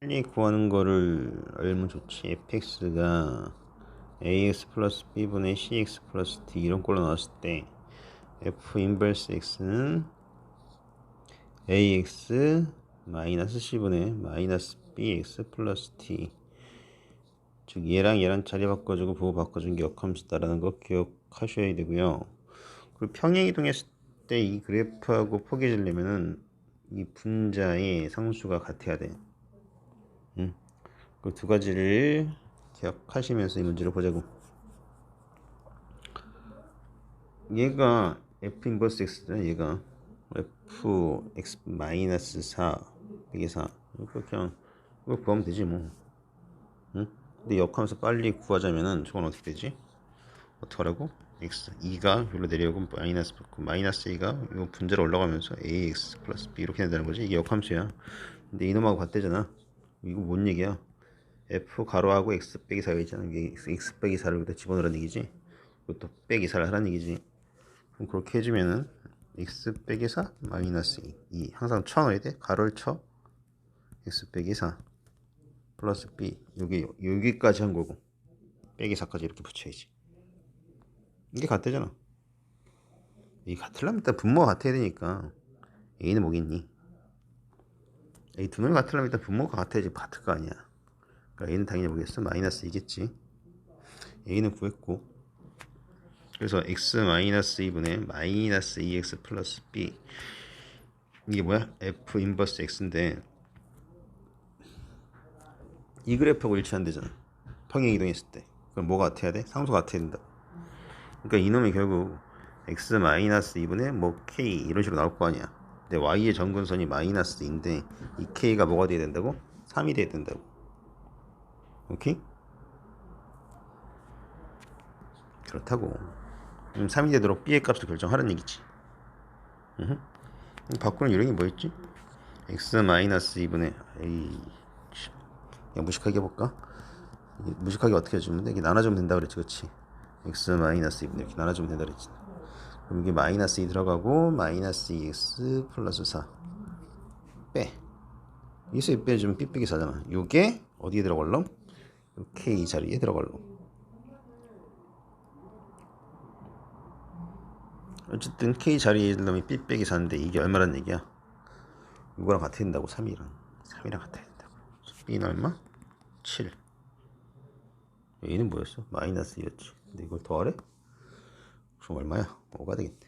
빨리 구하는 거를 알면 좋지. fx가 ax 플러스 b분의 cx 플러스 d 이런 꼴로 나왔을 때 f 인버스 x는 ax 마이너스 c분의 마이너스 bx 플러스 t 즉 얘랑 얘랑 자리 바꿔주고 부호 바꿔준 게 역함수다라는 거 기억하셔야 되고요. 그리고 평행 이동했을 때 이 그래프하고 포개지려면은 이 분자의 상수가 같아야 돼. 음. 그 두 가지를 기억하시면서 이 문제를 보자고. 얘가 f 인버스 x잖아. 얘가 f x 마이너스 4 이게 4 이거 그냥 이거 구하면 되지 뭐. 응? 근데 역하면서 빨리 구하자면은 저건 어떻게 되지? 어떻게 하라고? x 2가 여기로 내려오고 마이너스 마이너스 2가 이 분자로 올라가면서 ax 플러스 b 이렇게 된다는 거지 이게 역함수야 근데 이놈하고 같대잖아 이거 뭔 얘기야? F 가로하고 x 빼기 4가 있잖아 이게 x 빼기 4를 여기다 집어넣으라는 얘기지? 이것도 빼기 4를 하라는 얘기지. 그럼 그렇게 해주면은 x 빼기 4 마이너스 2, 2. 항상 쳐 넣어야 돼? 가로를 쳐? X 빼기 4 플러스 b. 여기 여기까지 한 거고. 빼기 4까지 이렇게 붙여야지. 이게 같대잖아. 이 같으려면 일단 분모가 같아야 되니까. A는 뭐겠니 a 두 놈이 같으려면 일단 분모가 같아야지 같을 거 아니야. 그러니까 a는 당연히 뭐겠어. 마이너스 2겠지. a는 구했고. 그래서 x 마이너스 2분의 마이너스 2x 플러스 b. 이게 뭐야? f 인버스 x인데 이 그래프하고 일치한대잖아. 평행 이동했을 때. 그럼 뭐가 같아야 돼? 상수가 같아야 된다. 그러니까 이놈이 결국 x 마이너스 2분의 뭐 k 이런 식으로 나올 거 아니야 근데 y의 정근선이 마이너스 2인데 이 k가 뭐가 돼야 된다고? 3이 돼야 된다고 오케이? 그렇다고 음, 3이 되도록 b의 값을 결정하라는 얘기지 으흠. 바꾸는 요령이 뭐였지? x 마이너스 2분의 에이 그냥 무식하게 해볼까? 무식하게 어떻게 해주면 돼? 이게 나눠주면 된다 그랬지 그치? x 마이너스 2분의 이렇게 나눠주면 된다 그랬지 이게 마이너스 2 들어가고 마이너스 2x 플러스 4 빼. 여기서 2 빼주면 b 빼기 4잖아 요게 어디에 들어갈럼? k 자리에 들어갈럼 어쨌든 k 자리에 들어가면 빼기 4인데 이게 얼마란 얘기야? 이거랑 같아야 된다고 3이랑 3이랑 같아야 된다고 b는 얼마? 7 A는 뭐였어? 마이너스 2였지 근데 이걸 더하래? 그럼 얼마야? 5가 되겠네